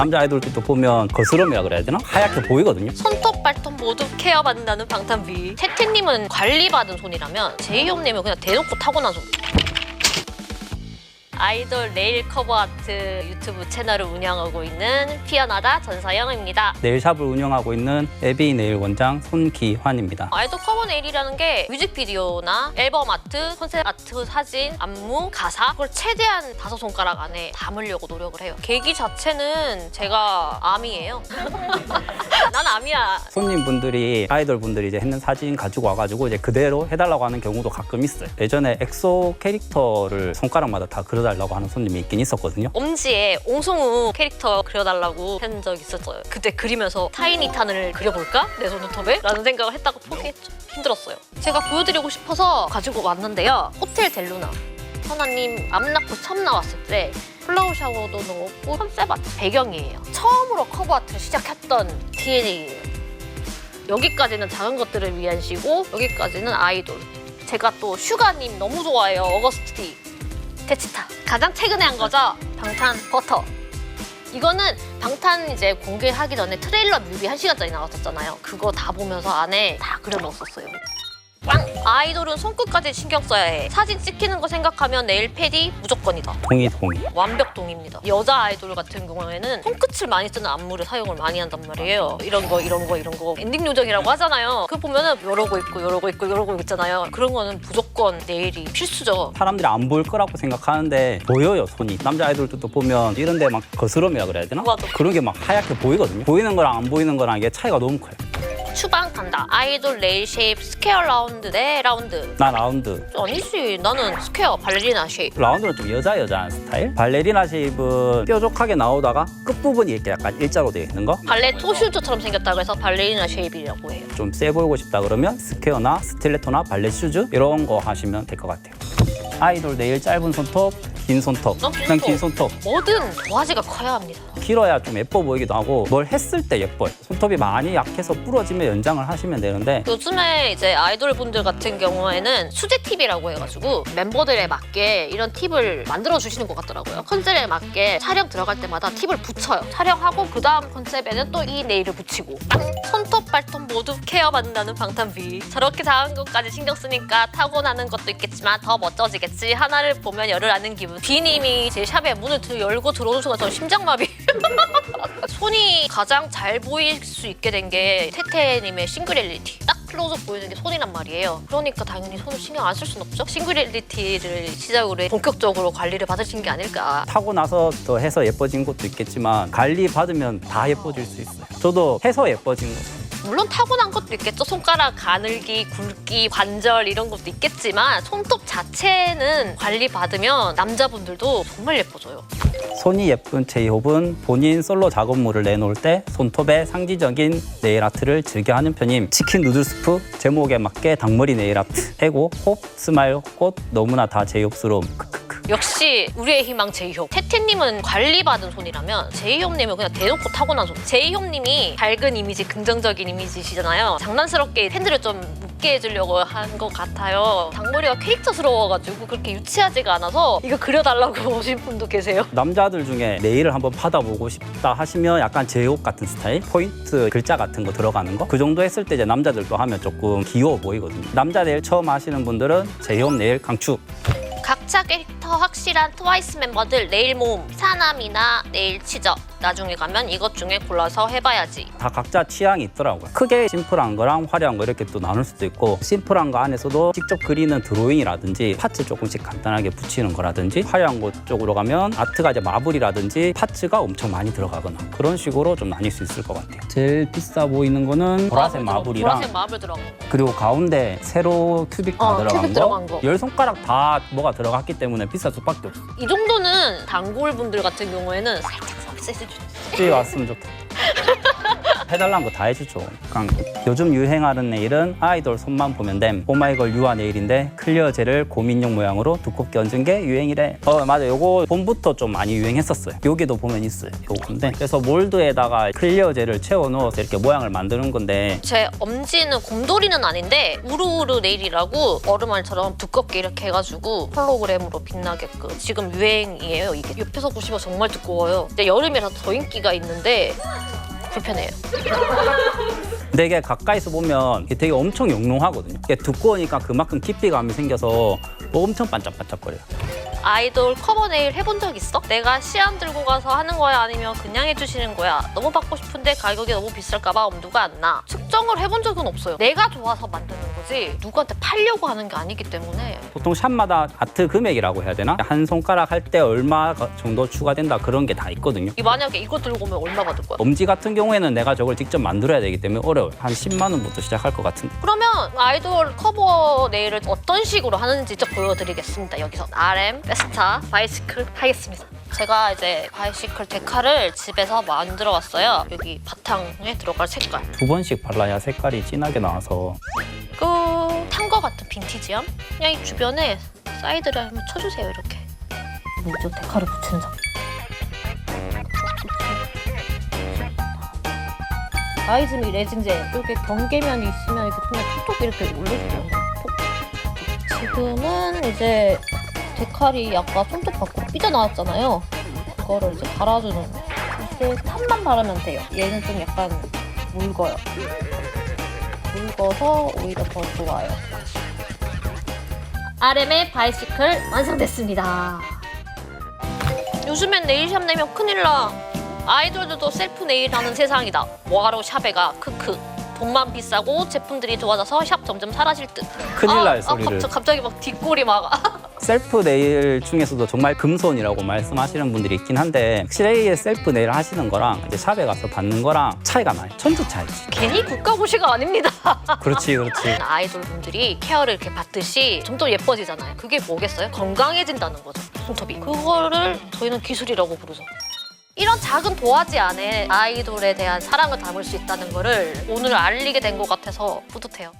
남자 아이돌들도 보면 거스름이라 그래야 되나? 하얗게 보이거든요. 손톱, 발톱 모두 케어받는다는 방탄비. 태태님은 관리받은 손이라면 제이홉님은 그냥 대놓고 타고난 손. 아이돌 네일 커버 아트 유튜브 채널을 운영하고 있는 피어나다 전서영입니다. 네일샵을 운영하고 있는 에비 네일 원장 손기환입니다. 아이돌 커버 네일이라는 게 뮤직비디오나 앨범 아트, 컨셉 아트, 사진, 안무, 가사 그걸 최대한 다섯 손가락 안에 담으려고 노력을 해요. 계기 자체는 제가 암이에요. 난 암이야. 손님분들이 아이돌 분들이 이제 했는 사진 가지고 와가지고 이제 그대로 해달라고 하는 경우도 가끔 있어요. 예전에 엑소 캐릭터를 손가락마다 다 그려 달라고 하는 손님이 있긴 있었거든요. 엄지에 옹성우 캐릭터 그려달라고 한 적 있었어요. 그때 그리면서 타이니 탄을 그려볼까? 내 손톱에? 라는 생각을 했다가 포기했죠. 힘들었어요. 제가 보여드리고 싶어서 가지고 왔는데요. 호텔 델루나. 선아님 암 낳고 처음 나왔을 때 플라워 샤워도 넣었고 컨셉 아트 배경이에요. 처음으로 커버 아트를 시작했던 TN이에요. 여기까지는 작은 것들을 위한 시고 여기까지는 아이돌. 제가 또 슈가님 너무 좋아해요. 어거스티. 테치타. 가장 최근에 한 거죠. 방탄 버터. 이거는 방탄 이제 공개하기 전에 트레일러 뮤비 한시간짜리 나왔었잖아요. 그거 다 보면서 안에 다 그려 넣었었어요. 빵! 아이돌은 손끝까지 신경 써야 해. 사진 찍히는 거 생각하면 네일 패디 무조건이다. 동의 동의. 완벽 동입니다. 여자 아이돌 같은 경우에는 손끝을 많이 쓰는 안무를 사용을 많이 한단 말이에요. 이런 거, 이런 거, 이런 거. 엔딩 요정이라고 하잖아요. 그거 보면은 이러고 있고, 이러고 있고, 이러고 있잖아요. 그런 거는 무조건 네일이 필수죠. 사람들이 안 보일 거라고 생각하는데 보여요 손이. 남자 아이돌들도 보면 이런 데 막 거스름이라 그래야 되나? 맞아. 그런 게 막 하얗게 보이거든요. 보이는 거랑 안 보이는 거랑 이게 차이가 너무 커요. 추방 간다. 아이돌 네일 쉐입 스퀘어 라운드 대 라운드. 나 라운드. 아니지. 나는 스퀘어 발레리나 쉐입. 라운드는 좀 여자 여자한 스타일. 발레리나 쉐입은 뾰족하게 나오다가 끝부분이 이렇게 약간 일자로 되어 있는 거. 발레 토슈즈처럼 생겼다고 해서 발레리나 쉐입이라고 해요. 좀 세 보이고 싶다 그러면 스퀘어나 스틸레토나 발레 슈즈 이런 거 하시면 될 것 같아요. 아이돌 네일 짧은 손톱, 긴 손톱. 난긴 그냥 손톱. 긴 손톱. 뭐든 도화지가 커야 합니다. 길어야 좀 예뻐 보이기도 하고 뭘 했을 때 예뻐요. 손톱이 많이 약해서 부러지면 연장을 하시면 되는데 요즘에 이제 아이돌 분들 같은 경우에는 수제 팁이라고 해가지고 멤버들에 맞게 이런 팁을 만들어 주시는 것 같더라고요. 컨셉에 맞게 촬영 들어갈 때마다 팁을 붙여요. 촬영하고 그 다음 컨셉에는 또 이 네일을 붙이고 손톱 발톱 모두 케어 받는다는 방탄비. 저렇게 작은 것까지 신경 쓰니까 타고나는 것도 있겠지만 더 멋져지겠지. 하나를 보면 열을 아는 기분. 비님이 제 샵에 문을 들- 열고 들어오는 순간 저 심장마비. 손이 가장 잘 보일 수 있게 된게 태태님의 싱글리티. 딱 클로즈업 보이는 게 손이란 말이에요. 그러니까 당연히 손을 신경 안 쓸 순 없죠. 싱글리티를 시작으로 본격적으로 관리를 받으신 게 아닐까. 타고 나서 더 해서 예뻐진 것도 있겠지만 관리 받으면 다 예뻐질 수 있어요. 저도 해서 예뻐진 거죠. 물론 타고난 것도 있겠죠. 손가락 가늘기, 굵기, 관절 이런 것도 있겠지만 손톱 자체는 관리 받으면 남자분들도 정말 예뻐져요. 손이 예쁜 제이홉은 본인 솔로 작업물을 내놓을 때 손톱에 상징적인 네일 아트를 즐겨 하는 편임. 치킨 누들 스프, 제목에 맞게 닭머리 네일 아트, 해고, 홉, 스마일, 꽃, 너무나 다 제이홉스러움. 역시 우리의 희망 제이홉. 태태님은 관리받은 손이라면 제이홉님은 그냥 대놓고 타고난 손. 제이홉님이 밝은 이미지, 긍정적인 이미지시잖아요. 장난스럽게 팬들을 좀 웃게 해주려고 한 것 같아요. 닭머리가 캐릭터스러워가지고 그렇게 유치하지가 않아서 이거 그려달라고 오신 분도 계세요. 남자들 중에 네일을 한번 받아보고 싶다 하시면 약간 제이홉 같은 스타일, 포인트 글자 같은 거 들어가는 거 그 정도 했을 때 이제 남자들도 하면 조금 귀여워 보이거든요. 남자 네일 처음 하시는 분들은 제이홉 네일 강추. 각자 캐릭터 확실한 트와이스 멤버들 네일 모음, 사남이나 네일 치저. 나중에 가면 이것 중에 골라서 해봐야지. 다 각자 취향이 있더라고요. 크게 심플한 거랑 화려한 거 이렇게 또 나눌 수도 있고 심플한 거 안에서도 직접 그리는 드로잉이라든지 파츠 조금씩 간단하게 붙이는 거라든지 화려한 거 쪽으로 가면 아트가 이제 마블이라든지 파츠가 엄청 많이 들어가거나 그런 식으로 좀 나뉠 수 있을 것 같아요. 제일 비싸 보이는 거는 보라색 마블이랑 보라색 마블 들어간 거. 그리고 가운데 세로 큐빅 다 어, 들어간 큐빅 거, 들어간 거. 열 손가락 다 뭐가 들어갔기 때문에 비쌀 수밖에 없어. 이 정도는 단골 분들 같은 경우에는 살짝 집에 왔으면 좋겠다. 해달라는 거 다 해주죠. 그러니까 요즘 유행하는 네일은 아이돌 손만 보면 됨. 오마이걸 유아 네일인데 클리어 젤을 고민용 모양으로 두껍게 얹은 게 유행이래. 어 맞아. 요거 봄부터 좀 많이 유행했었어요. 여기도 보면 있어요. 요건데 그래서 몰드에다가 클리어 젤을 채워 넣어서 이렇게 모양을 만드는 건데 제 엄지는 곰돌이는 아닌데 우르우르 네일이라고 얼음알처럼 두껍게 이렇게 해가지고 홀로그램으로 빛나게끔 지금 유행이에요 이게 옆에서 보시면 정말 두꺼워요 근데 여름이라서 더 인기가 있는데 불편해요 근데 이게 가까이서 보면 되게 엄청 영롱하거든요. 두꺼우니까 그만큼 깊이감이 생겨서 엄청 반짝반짝거려요. 아이돌 커버 네일 해본 적 있어? 내가 시안 들고 가서 하는 거야 아니면 그냥 해주시는 거야? 너무 받고 싶은데 가격이 너무 비쌀까봐 엄두가 안 나. 측정을 해본 적은 없어요. 내가 좋아서 만드는 거지 누구한테 팔려고 하는 게 아니기 때문에 보통 샵마다 아트 금액이라고 해야 되나? 한 손가락 할 때 얼마 정도 추가된다 그런 게 다 있거든요. 이 만약에 이거 들고 오면 얼마 받을 거야? 엄지 같은 경우에는 내가 저걸 직접 만들어야 되기 때문에 어려워요. 한 10만 원부터 시작할 것 같은데. 그러면 아이돌 커버 네일을 어떤 식으로 하는지 직접 보여드리겠습니다. 여기서 RM 베스타 바이시클 하겠습니다. 제가 이제 바이시클 데카를 집에서 만들어 왔어요. 여기 바탕에 들어갈 색깔. 두 번씩 발라야 색깔이 진하게 나와서 그탄거 같은 빈티지함? 그냥 이 주변에 사이드를 한번 쳐주세요 이렇게. 먼저 데카를 붙이는 상. 아이즈미 레진제 이렇게 경계면이 있으면 이렇게 그냥 톡톡 이렇게 올려주면 톡. 지금은 이제 데칼이 약간 손톱 밖으로 삐져나왔잖아요. 그거를 이제 갈아주는 이제 탑만 바르면 돼요. 얘는 좀 약간 묽어요. 묽어서 오히려 더 좋아요. RM의 바이시클 완성됐습니다. 요즘엔 네일샵 내면 큰일 나. 아이돌들도 셀프 네일 하는 세상이다. 뭐하러 샵에 가? 크크. 돈만 비싸고 제품들이 좋아져서 샵 점점 사라질 듯. 큰일 아, 날 아, 소리를. 갑자기, 갑자기 막 뒷골이 막. 셀프 네일 중에서도 정말 금손이라고 말씀하시는 분들이 있긴 한데 실내에 셀프 네일 하시는 거랑 이제 샵에 가서 받는 거랑 차이가 많이 천지 차이지. 괜히 국가고시가 아닙니다. 그렇지 그렇지. 아이돌 분들이 케어를 이렇게 받듯이 좀 더 예뻐지잖아요. 그게 뭐겠어요? 건강해진다는 거죠. 손톱이. 그거를 저희는 기술이라고 부르죠. 이런 작은 도화지 안에 아이돌에 대한 사랑을 담을 수 있다는 거를 오늘 알리게 된 것 같아서 뿌듯해요.